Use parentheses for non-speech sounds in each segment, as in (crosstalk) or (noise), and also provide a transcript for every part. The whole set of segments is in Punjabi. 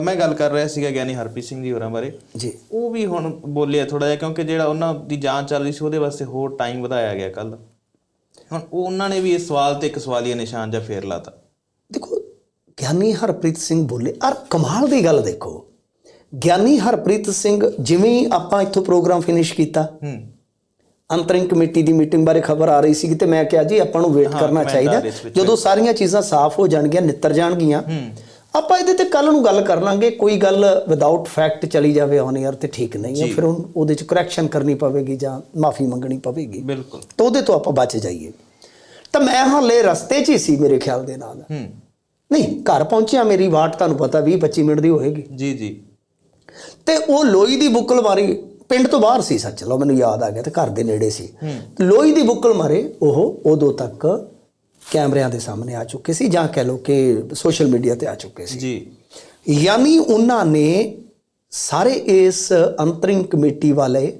ਮੈਂ ਗੱਲ ਕਰ ਰਿਹਾ ਸੀਗਾ ਗਿਆਨੀ ਹਰਪ੍ਰੀਤ ਸਿੰਘ ਜੀ ਹੋਰਾਂ ਬਾਰੇ। ਜੀ। ਉਹ ਵੀ ਹੁਣ ਬੋਲਿਆ ਥੋੜਾ ਜਿਹਾ ਕਿਉਂਕਿ ਜਿਹੜਾ ਉਹਨਾਂ ਦੀ ਜਾਂਚ ਚੱਲ ਰਹੀ ਸੀ ਉਹਦੇ ਵਾਸਤੇ ਹੋਰ ਟਾਈਮ ਵਧਾਇਆ ਗਿਆ ਕੱਲ ਹੁਣ ਉਹ ਉਹਨਾਂ ਨੇ ਵੀ ਇਸ ਸਵਾਲ ਤੇ ਇੱਕ ਸਵਾਲੀਆ ਨਿਸ਼ਾਨ ਜਿਹਾ ਫੇਰ ਲਾਤਾ। ਦੇਖੋ ਗਿਆਨੀ ਹਰਪ੍ਰੀਤ ਸਿੰਘ ਬੋਲੇ। ਔਰ ਕਮਾਲ ਦੀ ਗੱਲ ਦੇਖੋ। ਗਿਆਨੀ ਹਰਪ੍ਰੀਤ ਸਿੰਘ ਜਿਵੇਂ ਆਪਾਂ ਇੱਥੋਂ ਪ੍ਰੋਗਰਾਮ ਫਿਨਿਸ਼ ਕੀਤਾ। ਹੂੰ। ਅੰਤਰਿੰਗ ਕਮੇਟੀ ਦੀ ਮੀਟਿੰਗ ਬਾਰੇ ਖਬਰ ਆ ਰਹੀ ਸੀ ਤੇ ਮੈਂ ਕਿਹਾ ਜੀ ਆਪਾਂ ਨੂੰ ਵੇਟ ਕਰਨਾ ਚਾਹੀਦਾ। ਜਦੋਂ ਸਾਰੀਆਂ ਚੀਜ਼ਾਂ ਸਾਫ਼ ਹੋ ਜਾਣਗੀਆਂ ਨਿੱਤਰ ਜਾਣਗੀਆਂ। ਆਪਾਂ ਇਹਦੇ ਤੇ ਕੱਲ ਨੂੰ ਗੱਲ ਕਰ ਲਾਂਗੇ ਕੋਈ ਗੱਲ ਵਿਦਆਊਟ ਫੈਕਟ ਚਲੀ ਜਾਵੇ ਔਨ 에ਅਰ ਤੇ ਠੀਕ ਨਹੀਂ ਹੈ ਫਿਰ ਉਹ- ਉਹਦੇ ਚ ਕਰੈਕਸ਼ਨ ਕਰਨੀ ਪਵੇਗੀ ਜਾਂ ਮਾਫੀ ਮੰਗਣੀ ਪਵੇਗੀ। ਬਿਲਕੁਲ। ਤਾਂ ਉਹਦੇ ਤੋਂ ਆਪਾਂ ਬਚ ਜਾਈਏ। ਤਾਂ ਮੈਂ ਹਾਲੇ ਰਸਤੇ 'ਚ ਹੀ ਸੀ ਮੇਰੇ ਖਿਆਲ ਦੇ ਨਾਲ। ਹੂੰ। ਨਹੀਂ ਘਰ ਪਹੁੰਚਿਆ ਮੇਰੀ ਵਾਟ ਤੁਹਾਨੂੰ ਪਤਾ 20 25 ਮਿੰਟ ਦੀ ਹੋਏਗੀ। ਜੀ ਜੀ। ਤੇ ਉਹ ਲੋਈ ਦੀ ਬੁੱਕਲ ਮਾਰੀ ਪਿੰਡ ਤੋਂ ਬਾਹਰ ਸੀ ਸੱਚ ਲੋ ਮੈਨੂੰ ਯਾਦ ਆ ਗਿਆ ਤੇ ਘਰ ਦੇ ਨੇੜੇ ਸੀ। ਲੋਈ ਦੀ ਬੁੱਕਲ ਮਾਰੇ ਉਹ ਉਦੋਂ ਤੱਕ ਕੈਮਰਿਆਂ ਦੇ ਸਾਹਮਣੇ ਆ ਚੁੱਕੇ ਸੀ ਜਾਂ ਕਹਿ ਲਓ ਕਿ ਸੋਸ਼ਲ ਮੀਡੀਆ ਤੇ ਆ ਚੁੱਕੇ ਸੀ। ਜੀ। ਯਾਨੀ ਉਹਨਾਂ ਨੇ ਸਾਰੇ ਇਸ ਅੰਤਰਿੰਗ ਕਮੇਟੀ ਵਾਲੇ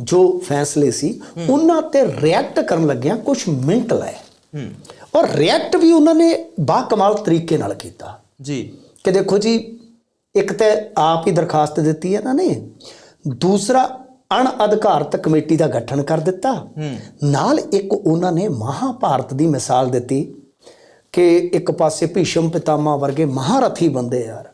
ਜੋ ਫੈਸਲੇ ਸੀ ਉਹਨਾਂ ਤੇ ਰਿਐਕਟ ਕਰਨ ਲੱਗਿਆਂ ਕੁਝ ਮਿੰਟ ਲਏ। ਹੂੰ। ਔਰ ਰਿਐਕਟ ਵੀ ਉਹਨਾਂ ਨੇ ਬਾ ਕਮਾਲ ਤਰੀਕੇ ਨਾਲ ਕੀਤਾ। ਜੀ। ਕਿ ਦੇਖੋ ਜੀ ਇੱਕ ਤੇ ਆਪ ਹੀ ਦਰਖਾਸਤ ਦਿੱਤੀ ਹੈ ਇਹਨਾਂ ਨੇ ਦੂਸਰਾ ਅਣਅਧਿਕਾਰਤ ਕਮੇਟੀ ਦਾ ਗਠਨ ਕਰ ਦਿੱਤਾ। ਨਾਲ ਇੱਕ ਉਹਨਾਂ ਨੇ ਮਹਾਭਾਰਤ ਦੀ ਮਿਸਾਲ ਦਿੱਤੀ ਕਿ ਇੱਕ ਪਾਸੇ ਭੀਸ਼ਮ ਪਿਤਾਮਾ ਵਰਗੇ ਮਹਾਰਥੀ ਬੰਦੇ ਯਾਰ।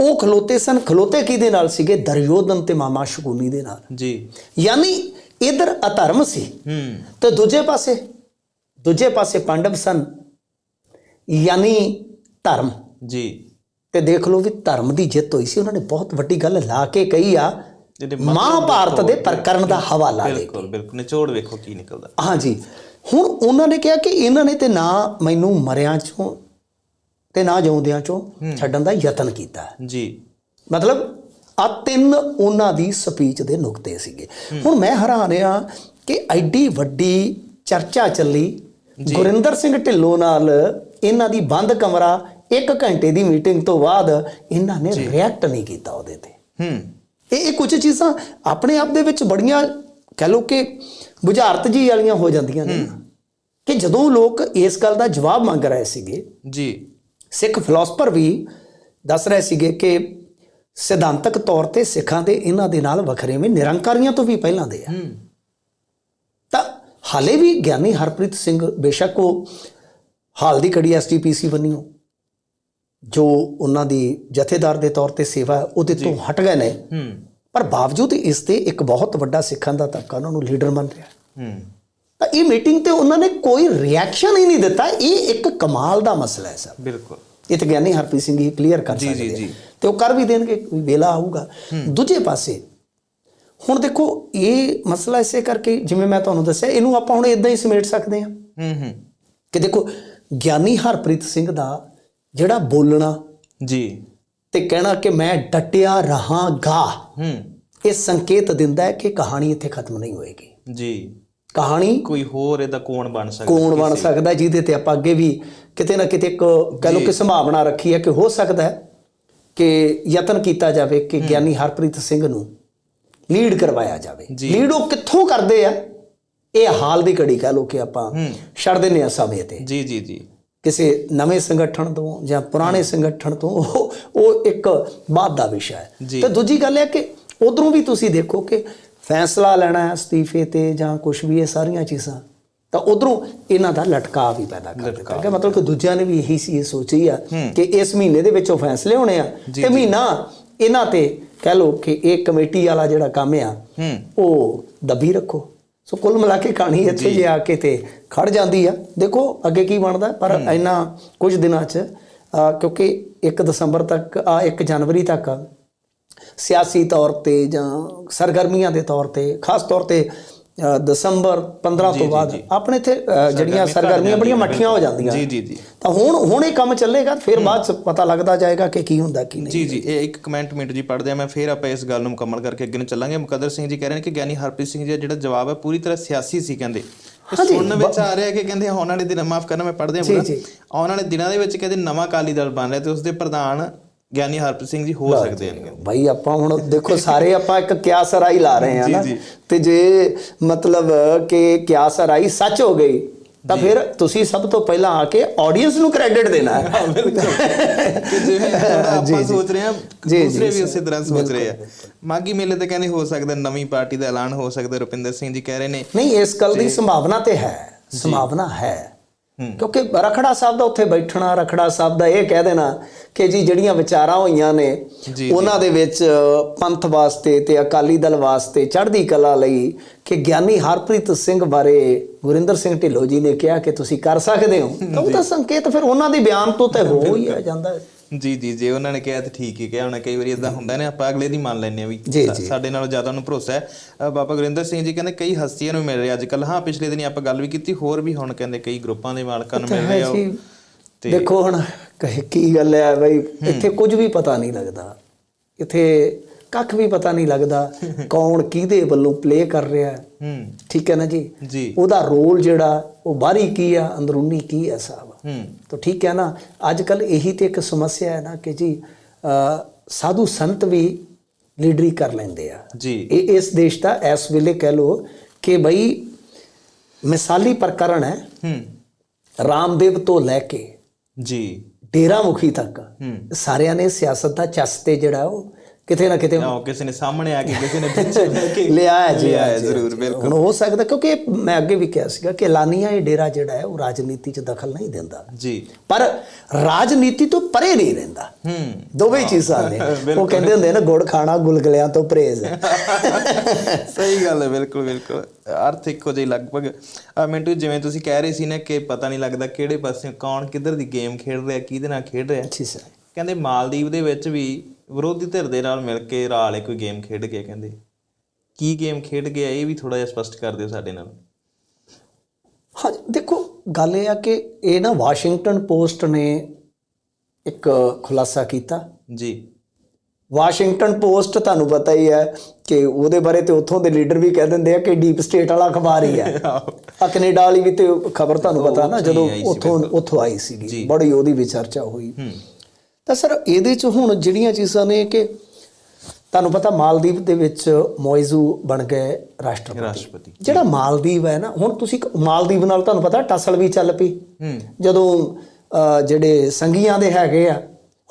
ਉਹ ਖਲੋਤੇ ਸਨ। ਖਲੋਤੇ ਕਿਹਦੇ ਨਾਲ ਸੀਗੇ? ਦਰਯੋਧਨ ਤੇ ਮਾਮਾ ਸ਼ਕੁਨੀ ਦੇ ਨਾਲ। ਜੀ। ਯਾਨੀ ਇਧਰ ਅਧਰਮ ਸੀ। ਤੇ ਦੂਜੇ ਪਾਸੇ ਦੂਜੇ ਪਾਸੇ ਪਾਂਡਵ ਸਨ। ਯਾਨੀ ਧਰਮ। ਜੀ। ਤੇ ਦੇਖ ਲਓ ਵੀ ਧਰਮ ਦੀ ਜਿੱਤ ਹੋਈ ਸੀ। ਉਹਨਾਂ ਨੇ ਬਹੁਤ ਵੱਡੀ ਗੱਲ ਲਾ ਕੇ ਕਹੀ ਆ ਮਹਾਭਾਰਤ ਦੇ ਪ੍ਰਕਰਨ ਦਾ ਹਵਾਲਾ ਦੇ ਬਿਲਕੁਲ ਬਿਲਕੁਲ। ਨਿਚੋੜ ਵੇਖੋ ਕੀ ਨਿਕਲਦਾ। ਹਾਂਜੀ। ਹੁਣ ਉਹਨਾਂ ਨੇ ਕਿਹਾ ਕਿ ਇਹਨਾਂ ਨੇ ਤੇ ਨਾ ਮੈਨੂੰ ਮਰਿਆਂ ਚੋਂ ਤੇ ਨਾ ਜਿਉਂਦਿਆਂ ਚੋਂ ਛੱਡਣ ਦਾ ਯਤਨ ਕੀਤਾ। ਜੀ। ਮਤਲਬ ਆ ਤਿੰਨ ਉਹਨਾਂ ਦੀ ਸਪੀਚ ਦੇ ਨੁਕਤੇ ਸੀਗੇ। ਹੁਣ ਮੈਂ ਹੈਰਾਨ ਆ ਕਿ ਐਡੀ ਵੱਡੀ ਚਰਚਾ ਚੱਲੀ। ਗੁਰਿੰਦਰ ਸਿੰਘ ਢਿੱਲੋਂ ਨਾਲ ਇਹਨਾਂ ਦੀ ਬੰਦ ਕਮਰਾ 1 ਘੰਟੇ ਦੀ ਮੀਟਿੰਗ ਤੋਂ ਬਾਅਦ ਇਹਨਾਂ ਨੇ ਰਿਐਕਟ ਨਹੀਂ ਕੀਤਾ ਉਹਦੇ ਤੇ। ਹੂੰ। ਇਹ ਇਹ ਕੁਝ ਚੀਜ਼ਾਂ ਆਪਣੇ ਆਪ ਦੇ ਵਿੱਚ ਬੜੀਆਂ ਕਹਿ ਲਓ ਕਿ ਬੁਝਾਰਤ ਜੀ ਵਾਲੀਆਂ ਹੋ ਜਾਂਦੀਆਂ ਨੇ। ਕਿ ਜਦੋਂ ਲੋਕ ਇਸ ਗੱਲ ਦਾ ਜਵਾਬ ਮੰਗ ਰਹੇ ਸੀਗੇ ਜੀ। ਸਿੱਖ ਫਿਲਾਸਫਰ ਵੀ ਦੱਸ ਰਹੇ ਸੀਗੇ ਕਿ ਸਿਧਾਂਤਕ ਤੌਰ ਤੇ ਸਿੱਖਾਂ ਦੇ ਇਹਨਾਂ ਦੇ ਨਾਲ ਵੱਖਰੇਵੇਂ ਨਿਰੰਕਾਰੀਆਂ ਤੋਂ ਵੀ ਪਹਿਲਾਂ ਦੇ ਆ। ਹੂੰ। ਤਾਂ ਹਾਲੇ ਵੀ ਗਿਆਨੀ ਹਰਪ੍ਰੀਤ ਸਿੰਘ ਬੇਸ਼ੱਕ ਉਹ ਹਾਲ ਦੀ ਕੜੀ ਐਸਟੀਪੀਸੀ ਬੰਨਿਓ ਜੋ ਉਹਨਾਂ ਦੀ ਜਥੇਦਾਰ ਦੇ ਤੌਰ ਤੇ ਸੇਵਾ ਉਹਦੇ ਤੋਂ ਹਟ ਗਏ ਨੇ। ਪਰ ਬਾਵਜੂਦ ਇਸ ਦੇ ਇੱਕ ਬਹੁਤ ਵੱਡਾ ਸਿੱਖਾਂ ਦਾ ਤਬਕਾ ਉਹਨਾਂ ਨੂੰ ਲੀਡਰ ਮੰਨ ਰਿਹਾ। ਤਾਂ ਇਹ ਮੀਟਿੰਗ ਤੇ ਉਹਨਾਂ ਨੇ ਕੋਈ ਰਿਐਕਸ਼ਨ ਹੀ ਨਹੀਂ ਦਿੱਤਾ। ਇਹ ਇੱਕ ਕਮਾਲ ਦਾ ਮਸਲਾ ਹੈ ਸਰ। ਬਿਲਕੁਲ। ਇਹ ਤਾਂ ਗਿਆਨੀ ਹਰਪ੍ਰੀਤ ਸਿੰਘ ਹੀ ਕਲੀਅਰ ਕਰ ਸਕਦੇ। ਜੀ। ਤੇ ਉਹ ਕਰ ਵੀ ਦੇਣਗੇ ਕੋਈ ਵੇਲਾ ਆਊਗਾ। ਦੂਜੇ ਪਾਸੇ ਹੁਣ ਦੇਖੋ ਇਹ ਮਸਲਾ ਇਸੇ ਕਰਕੇ ਜਿਵੇਂ ਮੈਂ ਤੁਹਾਨੂੰ ਦੱਸਿਆ ਇਹਨੂੰ ਆਪਾਂ ਹੁਣ ਇਦਾਂ ਹੀ ਸਮੇਟ ਸਕਦੇ ਹਾਂ। ਹੂੰ ਹੂੰ। ਕਿ ਦੇਖੋ ਗਿਆਨੀ ਹਰਪ੍ਰੀਤ ਸਿੰਘ ਦਾ ਜਿਹੜਾ ਬੋਲਣਾ ਜੀ। ਤੇ ਕਹਿਣਾ ਕਿ ਮੈਂ ਡਟਿਆ ਰਹਾਂਗਾ ਹੂੰ। ਇਹ ਸੰਕੇਤ ਦਿੰਦਾ ਹੈ ਕਿ ਕਹਾਣੀ ਇੱਥੇ ਖਤਮ ਨਹੀਂ ਹੋਏਗੀ। ਜੀ। ਕਹਾਣੀ ਕੋਈ ਹੋਰ ਇਹਦਾ ਕੋਣ ਬਣ ਸਕਦਾ ਕੌਣ ਬਣ ਸਕਦਾ ਜਿਹਦੇ ਤੇ ਆਪਾਂ ਅੱਗੇ ਵੀ ਕਿਤੇ ਨਾ ਕਿਤੇ ਇੱਕ ਕਹਿ ਲਓ ਕਿ ਸੰਭਾਵਨਾ ਰੱਖੀ ਹੈ ਕਿ ਹੋ ਸਕਦਾ ਹੈ ਕਿ ਯਤਨ ਕੀਤਾ ਜਾਵੇ ਕਿ ਗਿਆਨੀ ਹਰਪ੍ਰੀਤ ਸਿੰਘ ਨੂੰ ਲੀਡ ਕਰਵਾਇਆ ਜਾਵੇ। ਲੀਡ ਉਹ ਕਿੱਥੋਂ ਕਰਦੇ ਆ? ਇਹ ਹਾਲ ਦੀ ਘੜੀ ਕਹਿ ਲਓ ਕਿ ਆਪਾਂ ਛੱਡ ਦਿੰਨੇ ਆ ਸਮੇਂ ਤੇ। ਜੀ ਜੀ ਜੀ। ਕਿਸੇ ਨਵੇਂ ਸੰਗਠਨ ਤੋਂ ਜਾਂ ਪੁਰਾਣੇ ਸੰਗਠਨ ਤੋਂ ਉਹ ਉਹ ਇੱਕ ਬਾਅਦ ਦਾ ਵਿਸ਼ਾ ਹੈ। ਤੇ ਦੂਜੀ ਗੱਲ ਇਹ ਕਿ ਉਧਰੋਂ ਵੀ ਤੁਸੀਂ ਦੇਖੋ ਕਿ ਫੈਸਲਾ ਲੈਣਾ ਹੈ ਅਸਤੀਫੇ ਤੇ ਜਾਂ ਕੁਝ ਵੀ ਇਹ ਸਾਰੀਆਂ ਚੀਜ਼ਾਂ ਤਾਂ ਉਧਰੋਂ ਇਹਨਾਂ ਦਾ ਲਟਕਾ ਵੀ ਪੈਦਾ ਕਰ ਦਿੱਤਾ ਕਿ ਮਤਲਬ ਕਿ ਦੂਜਿਆਂ ਨੇ ਵੀ ਇਹੀ ਸੀ ਇਹ ਸੋਚੀ ਆ ਕਿ ਇਸ ਮਹੀਨੇ ਦੇ ਵਿੱਚ ਉਹ ਫੈਸਲੇ ਹੋਣੇ ਆ ਤੇ ਮਹੀਨਾ ਇਹਨਾਂ ਤੇ ਕਹਿ ਲਓ ਕਿ ਇਹ ਕਮੇਟੀ ਵਾਲਾ ਜਿਹੜਾ ਕੰਮ ਆ ਹੂੰ। ਉਹ ਦੱਬੀ ਰੱਖੋ। ਸੋ ਕੁੱਲ ਮਿਲਾ ਕੇ ਕਹਾਣੀ ਇੱਥੇ ਜੇ। ਆ ਕੇ ਤੇ ਖੜ ਜਾਂਦੀ ਆ। ਦੇਖੋ ਅੱਗੇ ਕੀ ਬਣਦਾ ਪਰ ਇੰਨਾ ਕੁਝ ਦਿਨਾਂ 'ਚ ਕਿਉਂਕਿ 1 ਦਸੰਬਰ ਤੱਕ ਆ 1 ਜਨਵਰੀ ਤੱਕ ਸਿਆਸੀ ਤੌਰ ਤੇ ਜਾਂ ਸਰਗਰਮੀਆਂ ਦੇ ਤੌਰ ਤੇ ਖਾਸ ਤੌਰ ਤੇ ਦਸੰਬਰ 15 ਤੋਂ ਬਾਅਦ ਆਪਣੇ ਇੱਥੇ ਜਿਹੜੀਆਂ ਸਰਗਰਮੀਆਂ ਬੜੀਆਂ ਮੱਠੀਆਂ ਹੋ ਜਾਂਦੀਆਂ ਜੀ ਜੀ ਜੀ। ਤਾਂ ਹੁਣ ਹੁਣ ਇਹ ਕੰਮ ਚੱਲੇਗਾ ਫਿਰ ਬਾਅਦ 'ਚ ਪਤਾ ਲੱਗਦਾ ਜਾਏਗਾ ਕਿ ਕੀ ਹੁੰਦਾ ਕੀ ਨਹੀਂ। ਜੀ ਜੀ ਇਹ ਇੱਕ ਕਮੈਂਟ ਮਿੰਟ ਜੀ ਪੜ੍ਹਦੇ ਆ ਮੈਂ ਫਿਰ ਆਪਾਂ ਇਸ ਗੱਲ ਨੂੰ ਮੁਕੰਮਲ ਕਰਕੇ ਅੱਗੇ ਨੂੰ ਚੱਲਾਂਗੇ। ਮੁਕੱਦਰ ਸਿੰਘ ਜੀ ਕਹਿ ਰਹੇ ਨੇ ਕਿ ਗਿਆਨੀ ਹਰਪ੍ਰੀਤ ਸਿੰਘ ਜੀ ਦਾ ਜਿਹੜਾ ਜਵਾਬ ਹੈ ਪੂਰੀ ਤਰ੍ਹਾਂ ਸਿਆਸੀ ਸੀ ਕਹਿੰਦੇ। ਸੁਣਨ ਵਿੱਚ ਆ ਰਿਹਾ ਕਿ ਕਹਿੰਦੇ ਆਉਣ ਵਾਲੇ ਦਿਨ ਮਾਫ ਕਰਨਾ ਮੈਂ ਪੜ੍ਹਦੇ ਆ ਪੂਰਾ। ਆਉਣ ਵਾਲੇ ਦਿਨਾਂ ਦੇ ਵਿੱਚ ਕਹਿੰਦੇ ਨਵਾਂ ਅਕਾਲੀ ਦਲ ਬਣ ਰਿਹਾ ਤੇ ਉਸ ਦੇ ਪ੍ਰਧਾਨ ਗਿਆਨੀ ਹਰਪ੍ਰੀਤ ਸਿੰਘ ਜੀ ਹੋ ਸਕਦੇ ਹਨ ਭਾਈ ਆਪਾਂ ਹੁਣ ਦੇਖੋ ਸਾਰੇ ਆਪਾਂ ਇੱਕ ਕਿਆਸ ਰਾਈ ਲਾ ਰਹੇ ਹਾਂ ਨਾ। ਤੇ ਜੇ ਮਤਲਬ ਕਿ ਕਿਆਸ ਰਾਈ ਸੱਚ ਹੋ ਗਈ ਤਾਂ ਫਿਰ ਤੁਸੀਂ ਸਭ ਤੋਂ ਪਹਿਲਾਂ ਆ ਕੇ ਆਡੀਅנס ਨੂੰ ਕ੍ਰੈਡਿਟ ਦੇਣਾ ਹੈ। ਕਿ ਜਿਵੇਂ (laughs) ਆਪਾਂ। ਸੋਚ ਰਹੇ ਜੀ, ਦੂਸਰੇ ਵੀ ਉਸੇ ਤਰ੍ਹਾਂ ਸੋਚ ਰਹੇ ਆ। ਮਾਗੀ ਮੇਲੇ ਤੇ ਕਹਿੰਦੇ ਹੋ ਸਕਦਾ ਨਵੀਂ ਪਾਰਟੀ ਦਾ ਐਲਾਨ ਹੋ ਸਕਦਾ ਰੁਪਿੰਦਰ ਸਿੰਘ ਜੀ ਕਹਿ ਰਹੇ ਨੇ ਨਹੀਂ ਇਸ ਗੱਲ ਦੀ ਸੰਭਾਵਨਾ ਤੇ ਹੈ। ਸੰਭਾਵਨਾ ਹੈ। ਕਿਉਂਕਿ ਰਖੜਾ ਸਾਹਿਬ ਦਾ ਉੱਥੇ ਬੈਠਣਾ ਰਖੜਾ ਸਾਹਿਬ ਦਾ ਇਹ ਕਹਿ ਦੇਣਾ ਕਿ ਜੀ ਜਿਹੜੀਆਂ ਵਿਚਾਰਾਂ ਹੋਈਆਂ ਨੇ ਉਹਨਾਂ ਦੇ ਵਿੱਚ ਪੰਥ ਵਾਸਤੇ ਤੇ ਅਕਾਲੀ ਦਲ ਵਾਸਤੇ ਚੜ੍ਹਦੀ ਕਲਾ ਲਈ ਕਿ ਗਿਆਨੀ ਹਰਪ੍ਰੀਤ ਸਿੰਘ ਬਾਰੇ ਗੁਰਿੰਦਰ ਸਿੰਘ ਢਿੱਲੋਂ ਜੀ ਨੇ ਕਿਹਾ ਕਿ ਤੁਸੀਂ ਕਰ ਸਕਦੇ ਹੋ। ਤਾਂ ਉਹਦਾ ਸੰਕੇਤ ਫਿਰ ਉਹਨਾਂ ਦੇ ਬਿਆਨ ਤੋਂ ਤੇ ਹੋ ਹੀ ਆ ਜਾਂਦਾ ਹੈ। ਜੀ ਜੀ ਜੇ ਉਹਨਾਂ ਨੇ ਕਿਹਾ ਤਾਂ ਠੀਕ ਹੀ ਕਿਹਾ। ਹੋਣਾ ਕਈ ਵਾਰੀ ਇਦਾਂ ਹੁੰਦਾ ਨੇ ਆਪਾਂ ਅਗਲੇ ਦੀ ਮੰਨ ਲੈਂਦੇ ਆ ਵੀ ਜੀ, ਸਾ- ਜੀ। ਸਾਡੇ ਨਾਲੋਂ ਜ਼ਿਆਦਾ ਉਹਨੂੰ ਭਰੋਸਾ ਹੈ। ਅ, ਬਾਬਾ ਗੁਰਿੰਦਰ ਸਿੰਘ ਜੀ ਕਹਿੰਦੇ ਕਈ ਹਸਤੀਆਂ ਨੂੰ ਮਿਲ ਰਿਹਾ ਅੱਜ ਕੱਲ ਹਾਂ ਪਿਛਲੇ ਦਿਨੀ ਆਪਾਂ ਗੱਲ ਵੀ ਕੀਤੀ ਹੋਰ ਵੀ ਹੁਣ ਕਹਿੰਦੇ ਕਈ ਗਰੁੱਪਾਂ ਦੇ ਮਾਲਕਾਂ ਨੂੰ ਮਿਲ ਰਹੇ ਆ ਉਹ। ਜੀ ਦੇਖੋ ਹੁਣ ਕਹੇ ਕੀ ਗੱਲ ਹੈ ਬਈ ਇੱਥੇ ਕੁਝ ਵੀ ਪਤਾ ਨਹੀਂ ਲੱਗਦਾ। ਇੱਥੇ ਕੱਖ ਵੀ ਪਤਾ ਨਹੀਂ ਲੱਗਦਾ (laughs) ਕੌਣ ਕਿਹਦੇ ਵੱਲੋਂ ਪਲੇ ਕਰ ਰਿਹਾ ਹੈ। ਹੂੰ। ਠੀਕ ਹੈ ਨਾ ਜੀ? ਜੀ। ਉਹਦਾ ਰੋਲ ਜਿਹੜਾ ਉਹ ਬਾਹਰੀ ਕੀ ਆ ਅੰਦਰੂਨੀ ਕੀ ਹੈ ਸਾਹਿਬ ਹੂੰ। ਤਾਂ ਠੀਕ ਹੈ ਨਾ ਅੱਜ ਕੱਲ ਇਹੀ ਤੇ ਇੱਕ ਸਮੱਸਿਆ ਹੈ ਨਾ ਕਿ ਜੀ ਸਾਧੂ ਸੰਤ ਵੀ ਲੀਡਰੀ ਕਰ ਲੈਂਦੇ ਆ। ਜੀ। ਇਹ ਇਸ ਦੇਸ਼ ਦਾ ਇਸ ਵੇਲੇ ਕਹਿ ਲੋ ਕਿ ਬਈ ਮਿਸਾਲੀ ਪ੍ਰਕਰਣ ਹੈ। ਹੂੰ। ਰਾਮਦੇਵ ਤੋਂ ਲੈ ਕੇ ਜੀ। ਡੇਰਾ ਮੁਖੀ ਤੱਕ ਸਾਰਿਆਂ ਨੇ ਸਿਆਸਤ ਦਾ ਚਸਤੇ ਜਿਹੜਾ ਉਹ ਕਿਤੇ ਨਾ ਕਿਤੇ ਆਹ ਕਿਸੇ ਨੇ ਸਾਹਮਣੇ ਆ ਕੇ ਕਿਸੇ ਨੇ ਪਿੱਛੇ (laughs) ਬਹਿ ਕੇ ਲਿਆ ਹੈ ਜੀ ਹੈ ਅੱਜ। ਜ਼ਰੂਰ ਬਿਲਕੁਲ। ਹੁਣ ਹੋ ਸਕਦਾ ਕਿਉਂਕਿ ਮੈਂ ਅੱਗੇ ਵੀ ਕਿਹਾ ਸੀਗਾ ਕਿ ਲਾਨੀਆ ਇਹ ਡੇਰਾ ਜਿਹੜਾ ਹੈ ਉਹ ਰਾਜਨੀਤੀ 'ਚ ਦਖਲ ਨਹੀਂ ਦਿੰਦਾ। ਜੀ। ਪਰ ਰਾਜਨੀਤੀ ਤੋਂ ਪਰੇ ਨਹੀਂ ਰਹਿੰਦਾ। ਹੂੰ। ਦੋਵੇਂ ਚੀਜ਼ਾਂ ਨੇ। ਉਹ। ਕਹਿੰਦੇ ਹੁੰਦੇ ਨੇ ਗੁੜ ਖਾਣਾ ਗੁਲਗਲਿਆਂ ਤੋਂ ਪਰਹੇਜ਼। (laughs) ਸਹੀ ਗੱਲ ਹੈ ਬਿਲਕੁਲ ਬਿਲਕੁਲ। ਅਰਥ ਇੱਕੋ ਜਿਹੀ ਲਗਭਗ। ਮਿੰਟੂ ਜਿਵੇਂ ਤੁਸੀਂ ਕਹਿ ਰਹੇ ਸੀ ਨਾ ਕਿ ਪਤਾ ਨਹੀਂ ਲੱਗਦਾ ਕਿਹੜੇ ਪਾਸੇ ਕੌਣ ਕਿੱਧਰ ਦੀ ਗੇਮ ਖੇਡ ਰਿਹਾ ਕਿਹਦੇ ਨਾਲ ਖੇਡ ਰਿਹਾ। ਜੀ ਸਰ। ਕਹਿੰਦੇ ਮਾਲਦੀਵ ਦੇ ਵਿੱਚ ਵੀ ਵਿਰੋਧੀ ਧਿਰ ਦੇ ਨਾਲ ਮਿਲ ਕੇ ਰਾਹ ਵਾਲੇ ਕੋਈ ਗੇਮ ਖੇਡ ਗਿਆ ਕਹਿੰਦੇ। ਕੀ ਗੇਮ ਖੇਡ ਗਿਆ ਇਹ ਵੀ ਥੋੜਾ ਜਿਹਾ ਸਪਸ਼ਟ ਕਰ ਦਿਓ ਸਾਡੇ ਨਾਲ। ਹਾਂ ਦੇਖੋ ਗੱਲ ਇਹ ਆ ਕਿ ਇਹ ਨਾ ਵਾਸ਼ਿੰਗਟਨ ਪੋਸਟ ਨੇ ਇੱਕ ਖੁਲਾਸਾ ਕੀਤਾ। ਜੀ। ਵਾਸ਼ਿੰਗਟਨ ਪੋਸਟ ਤੁਹਾਨੂੰ ਪਤਾ ਹੀ ਹੈ ਕਿ ਉਹਦੇ ਬਾਰੇ ਤੇ ਉੱਥੋਂ ਦੇ ਲੀਡਰ ਵੀ ਕਹਿ ਦਿੰਦੇ ਆ ਕਿ ਡੀਪ ਸਟੇਟ ਵਾਲਾ ਅਖਬਾਰ ਹੀ ਹੈ। (laughs) ਆ ਕੈਨੇਡਾ ਵਾਲੀ ਵੀ ਤੇ ਖਬਰ ਤੁਹਾਨੂੰ ਪਤਾ ਨਾ ਜਦੋਂ ਉੱਥੋਂ ਉੱਥੋਂ ਆਈ। ਸੀਗੀ। ਬੜੀ ਉਹਦੀ ਵੀ ਚਰਚਾ ਹੋਈ। ਹੂੰ। ਤਾਂ ਸਰ ਇਹਦੇ ਚ ਹੁਣ ਜਿਹੜੀਆਂ ਚੀਜ਼ਾਂ ਨੇ ਕਿ ਤੁਹਾਨੂੰ ਪਤਾ ਮਾਲਦੀਵ ਦੇ ਵਿੱਚ ਮੋਇਜ਼ੂ ਬਣ ਗਏ ਰਾਸ਼ਟਰਪਤੀ। ਰਾਸ਼ਟਰਪਤੀ। ਜਿਹੜਾ ਮਾਲਦੀਵ ਹੈ ਨਾ ਹੁਣ ਤੁਸੀਂ ਮਾਲਦੀਵ ਨਾਲ ਤੁਹਾਨੂੰ ਪਤਾ ਟਸਲ ਵੀ ਚੱਲ ਪਈ। ਜਦੋਂ ਜਿਹੜੇ ਸੰਗੀਆਂ ਦੇ ਹੈਗੇ ਆ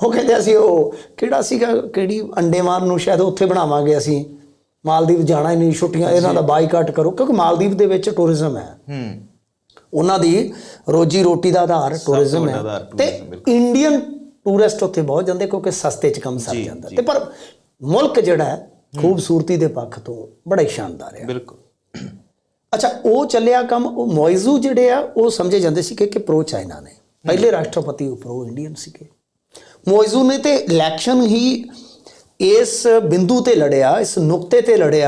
ਉਹ ਕਹਿੰਦੇ ਅਸੀਂ ਉਹ ਕਿਹੜਾ ਸੀਗਾ ਕਿਹੜੀ ਅੰਡੇਮਾਨ ਨੂੰ ਸ਼ਾਇਦ ਉੱਥੇ ਬਣਾਵਾਂਗੇ ਅਸੀਂ। ਮਾਲਦੀਵ ਜਾਣਾ ਹੀ ਨਹੀਂ ਛੁੱਟੀਆਂ ਇਹਨਾਂ ਦਾ ਬਾਈਕਾਟ ਕਰੋ। ਕਿਉਂਕਿ ਮਾਲਦੀਵ ਦੇ ਵਿੱਚ ਟੂਰਿਜ਼ਮ ਹੈ। ਹੂੰ। ਉਹਨਾਂ ਦੀ ਰੋਜੀ ਰੋਟੀ ਦਾ ਆਧਾਰ ਟੂਰਿਜ਼ਮ ਹੈ। ਤੇ ਇੰਡੀਅਨ ਟੂਰਿਸਟ ਉੱਥੇ ਬਹੁਤ ਜਾਂਦੇ ਕਿਉਂਕਿ ਸਸਤੇ ਚ ਕੰਮ ਸਰ ਜਾਂਦਾ। ਤੇ ਪਰ ਮੁਲਕ ਜਿਹੜਾ ਹੈ ਖੂਬਸੂਰਤੀ ਦੇ ਪੱਖ ਤੋਂ ਬੜਾ ਹੀ ਸ਼ਾਨਦਾਰ ਹੈ। ਬਿਲਕੁਲ। ਅੱਛਾ ਉਹ ਚੱਲਿਆ ਕੰਮ ਉਹ ਮੋਇਜ਼ੂ ਜਿਹੜੇ ਆ ਉਹ ਸਮਝੇ ਜਾਂਦੇ ਸੀ ਕਿ ਪ੍ਰੋ ਚਾਈਨਾ ਨੇ। ਪਹਿਲੇ ਰਾਸ਼ਟਰਪਤੀ ਉਹ ਪ੍ਰੋ ਇੰਡੀਅਨ ਸੀਗੇ। ਮੋਇਜ਼ੂ ਨੇ ਤੇ ਇਲੈਕਸ਼ਨ ਹੀ ਇਸ ਬਿੰਦੂ ਤੇ ਲੜਿਆ ਇਸ ਨੁਕਤੇ ਤੇ ਲੜਿਆ।